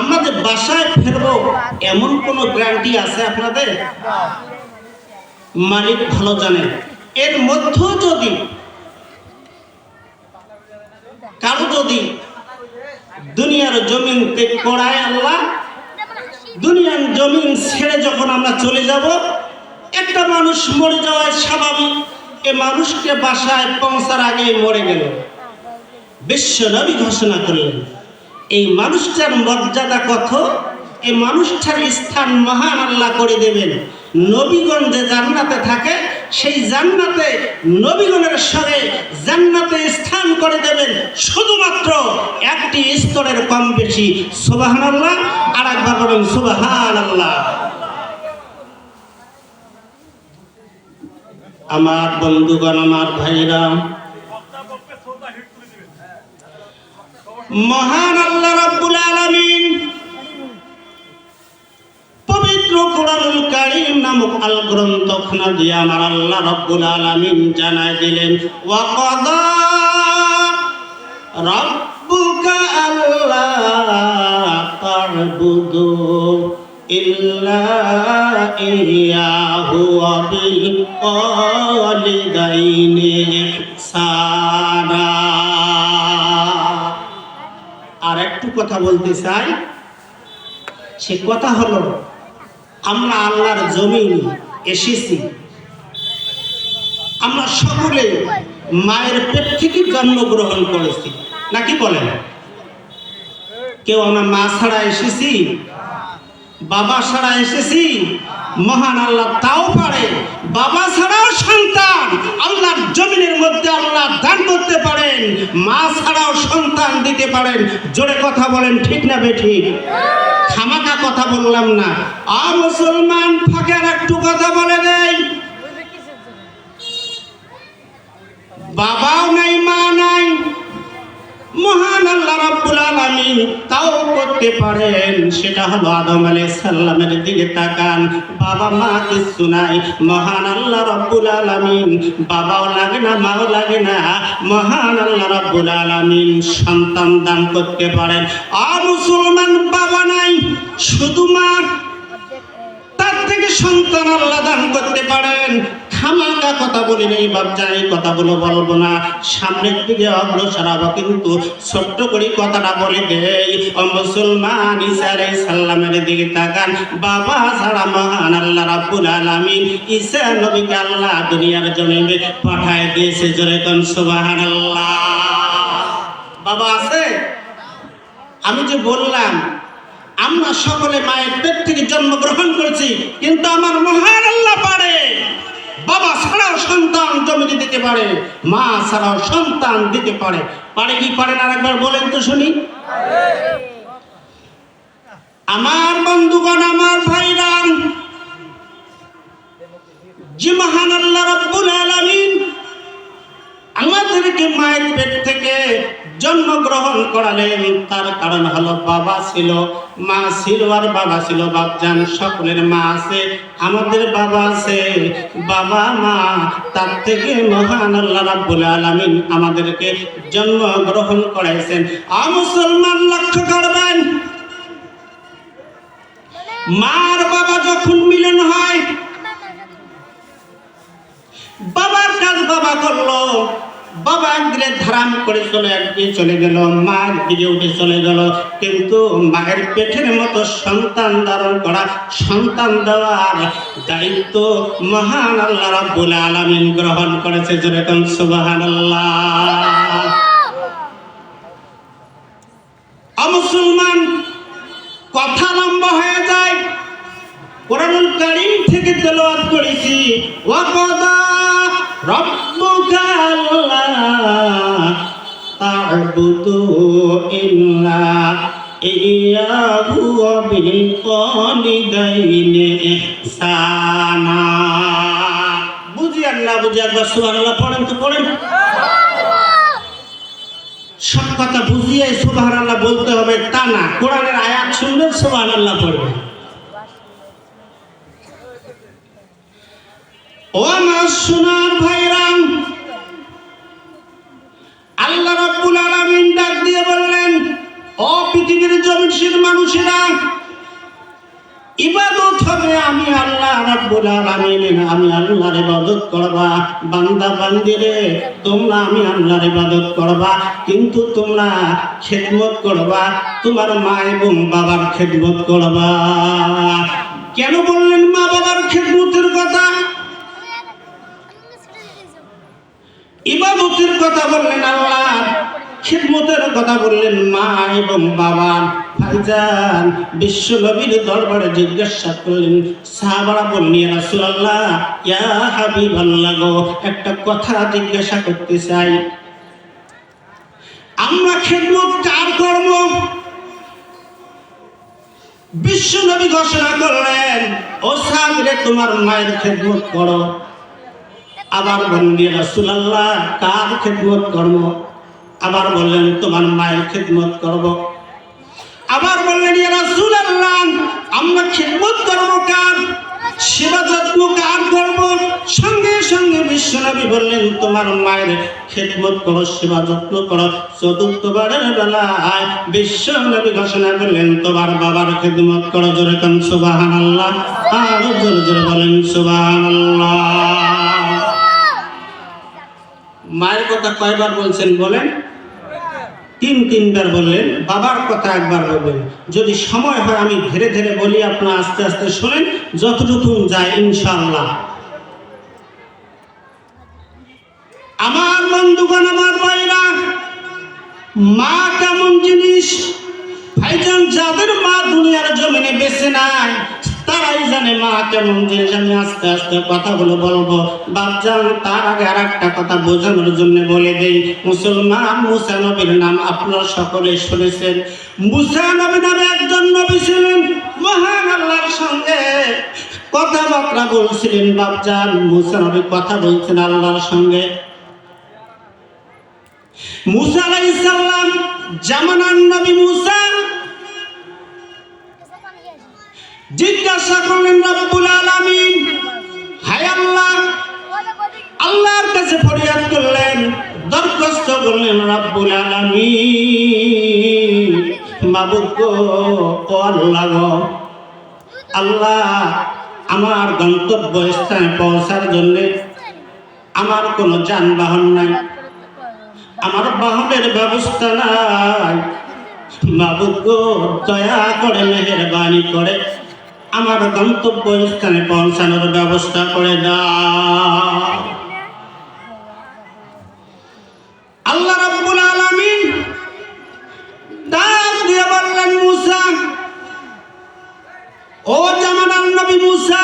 আমরা যে বাসায় ফেরবো এমন কোনো গ্যারান্টি আছে আপনাদের? মালিক ভালো জানেন এর মধ্যেও যদি, কারও যদি দুনিয়ার জমিন ত্যাগ করায় আল্লাহ, দুনিয়ার জমিন ছেড়ে যখন আমরা চলে যাব, একটা মানুষ মরে যাওয়ায় স্বাভাবিক, এ মানুষকে বাসায় পৌঁছার আগে মরে গেল। বিশ্ব নবী ঘোষণা করলেন এই মানুষটার মর্যাদা কত? এই মানুষটার স্থান মহান আল্লাহ করে দেবেন। নবীগণ যে জান্নাতে থাকে, সেই জান্নাতে নবীগণের সঙ্গে জান্নাতে স্থান করে দেবেন। শুধুমাত্র একটি স্তরের কম বেশি। সুবাহান আল্লাহ আর একবার বলেন সুবাহান আল্লাহ আমার বন্ধুগণ, আমার ভাইরা মহান আল্লাহ রাব্বুল আলামিন। পবিত্র কোরআনুল কারীম নামক আল গ্রন্থখানা দিয়ে আমার আল্লাহ রাব্বুল আলামিন জানায় দিলেন, ওয়া কাদা রাব্বুকা আল্লা তা'বুদু ইল্লা ইয়াহু ওয়া বিল ওয়ালিদাইনি ইহসানা। কথা বলতে চাই, সে কথা হলো, আমরা আল্লাহর জমিন এসেছি। আমরা সকলে মায়ের পেট থেকে জন্মগ্রহণ করেছি। নাকি বলেন? কেউ আমরা মা ছাড়া এসেছি? বাবা ছাড়া এসেছি। মহান আল্লাহ তাও পারে। বাবা ছাড়াও সন্তান। আল্লাহর জমিনের মধ্যে আল্লাহ দান করতে পারেন। মা ছাড়াও সন্তান দিতে পারেন। জোরে কথা বলেন, ঠিক না বেঠি? খামাকা কথা বললাম না। আ মুসলমান ফাঁকের একটু কথা বলে দেয় বাবাও নাই, মা মহান আল্লাহ রাব্বুল আলামিন তাও করতে পারেন। সেটা হলো আদম আলাইহিস সালামের দিকে তাকান। বাবা মা কিছু নাই। মহান আল্লাহ রাব্বুল আলামিন। বাবাও লাগে না, মাও লাগে না। মহান আল্লাহ রাব্বুল আলামিন সন্তান দান করতে পারেন। আর মুসলমান বাবা নাই শুধু মা তার থেকে সন্তান আল্লাহ দান করতে পারেন। খামাকা কথা বলি নেই এই কথাগুলো বলব না। সামনের দিকে অগ্রসর হব কিন্তু ছোট্ট করে কথাটা বলে দেই। ও মুসলমান আলাইহিস সালামের দিকে তাকান। বাবা ছাড়া মহান আল্লাহ রাব্বুল আলামিন ঈসা নবীকে আল্লাহ দুনিয়ার জমিনে পাঠায় দিয়েছে। জোরে কোন, সুবহানাল্লাহ। বাবা আছে? আমি যে বললাম, আমরা সকলে মায়ের পেট থেকে জন্মগ্রহণ করেছি, কিন্তু আমার মহান সন্তান জমিতে দিতে পারে মা ছাড়াও সন্তান দিতে পারে। পারে কি পারে না একবার বলেন তো শুনি। আমার বন্ধুগণ আমার ভাইরাম মায়ের পেট থেকে জন্মগ্রহণ করালেন। তার কারণ হলো বাবা ছিল, মা ছিল আর বাবা ছিল বাপজান। সকলের মা আছে, আমাদের বাবা আছে। বাবা, মা, তার থেকে মহান আল্লাহ রাব্বুল আলামিন আমাদেরকে জন্মগ্রহণ করাইছেন। আ মুসলমান লক্ষ্য করবেন মার বাবা যখন মিলন হয়, বাবার কাজ বাবা করল। বাবা একদিনে ধারাম করে চলে একদিন চলে গেল, মা একদিকে উঠে চলে গেল। কিন্তু মায়ের পেটের মতো সন্তান ধারণ করা, সন্তান দেওয়ার দায়িত্ব মহান আল্লাহ রাব্বুল আলামিন গ্রহণ করেছে যেরকম সুবহানাল্লাহ। মুসলমান, কথা লম্বা হয়ে যায়। কোরআনুল কারীম থেকে তেলাওয়াত করেছি। ওয়াকাদা তা'বুদু ইল্লা ইয়াহু ওয়া বিল ওয়ালিদাইনি ইহসানা। বুঝি আল্লাহ বুঝি একবার সুবহানাল্লাহ পড়েন তো পড়েন। সব কথা বুঝিয়ে সুবহানাল্লাহ বলতে হবে তা না, কোরআনের আয়াত শুনবেন সুবহানাল্লাহ পড়বেন। ও আমার সোনার ভাইরাম আল্লাহ রাব্বুল আলামিন ডাক দিয়ে বললেন, ও পৃথিবীর মানুষেরা, ইবাদত হবে, আমি আল্লাহ রাব্বুল আলামিন, আমি আল্লাহর ইবাদত করবা। বান্দা বান্দিরে তোমরা আমি আল্লাহর ইবাদত করবা, কিন্তু তোমরা খেদমত করবা, তোমার মা এবং বাবার খেদমত করবা। কেন বললেন মা বাবার খেদমতের কথা? ইবাদতের কথা বললেন আল্লাহ। খিদমতের কথা বললেন মা এবং বাবা। ভাইজান বিশ্ব নবীর দরবারে জিজ্ঞাসা করলেন, সাহাবারা বললেন রাসূলুল্লাহ, ইয়া হাবিবাল্লাহ গো, একটা কথা জিজ্ঞাসা করতে চাই। আমরা খেদমত কার কর্ম বিশ্ব নবী ঘোষণা করলেন ও সাহাবীরে তোমার মায়ের খেদমত করো। আবার বললেন রাসূলুল্লাহ, কার খেদমত কর্ম আবার বললেন, তোমার মায়ের খেদমত করব। আবার বললেন রাসূলুল্লাহ, আমরা খেদমত করব কার? সেবা যত্ন কার করব? সঙ্গে সঙ্গে বিশ্বনবী বললেন, তোমার মায়ের খেদমত করো, সেবা যত্ন করো। চতুর্থবারের বেলায় বিশ্বনবী ঘোষণা করলেন, তোমার বাবার খেদমত করো। জোরে কান, সুবহানাল্লাহ। আর জোরে জোরে বলেন, সুবহানাল্লাহ। মায়ের কথা কয়বার বলছেন বলেন? তিন, তিনবার বললেন, বাবার কথা একবার বলবেন। যদি সময় হয়, আমি ধীরে ধীরে বলি, আপনার আস্তে আস্তে শোনেন যতটুকু যায়, ইনশাআল্লাহ। আমার বন্ধুগণ, আমার ভাইরা, মা কেমন জিনিস? ভাইজান, যাদের মা দুনিয়ার জমিনে বেঁচে নাই তারাই জানে মা কেমন জিনিস আমি আস্তে আস্তে কথাগুলো বলব। বাপজান তার আগে আর একটা কথা বোঝানোর জন্য বলে দেই। মুসলমান মুসা নবীর নাম আপনারা সকলে শুনেছেন। মুসা নবী নামে একজন নবী ছিলেন, মহান আল্লাহর সঙ্গে কথাবার্তা বলছিলেন বাপজান মুসা নবী কথা বলছেন আল্লাহর সঙ্গে। মুসা আলাইহিস সালাম, জামানার নবী মুসা জিজ্ঞাসা করলেন, রব্বুল আলামিন। হায় আল্লাহ। আল্লাহর কাছে ফরিয়াদ করলেন, দরখাস্ত করলেন, রব্বুল আলামিন, মাবুদ গো, ও আল্লাহ আল্লাহ আমার গন্তব্য স্থানে পৌঁছার জন্য আমার কোনো যানবাহন নাই, আমার বাহনের ব্যবস্থা নাই। গো, দয়া করে মেহেরবানি করে আমার গন্তব্য স্থানে পৌঁছানোর ব্যবস্থা করে দাও। আল্লাহ ডাক দিয়ে ও জামানার নবী মুসা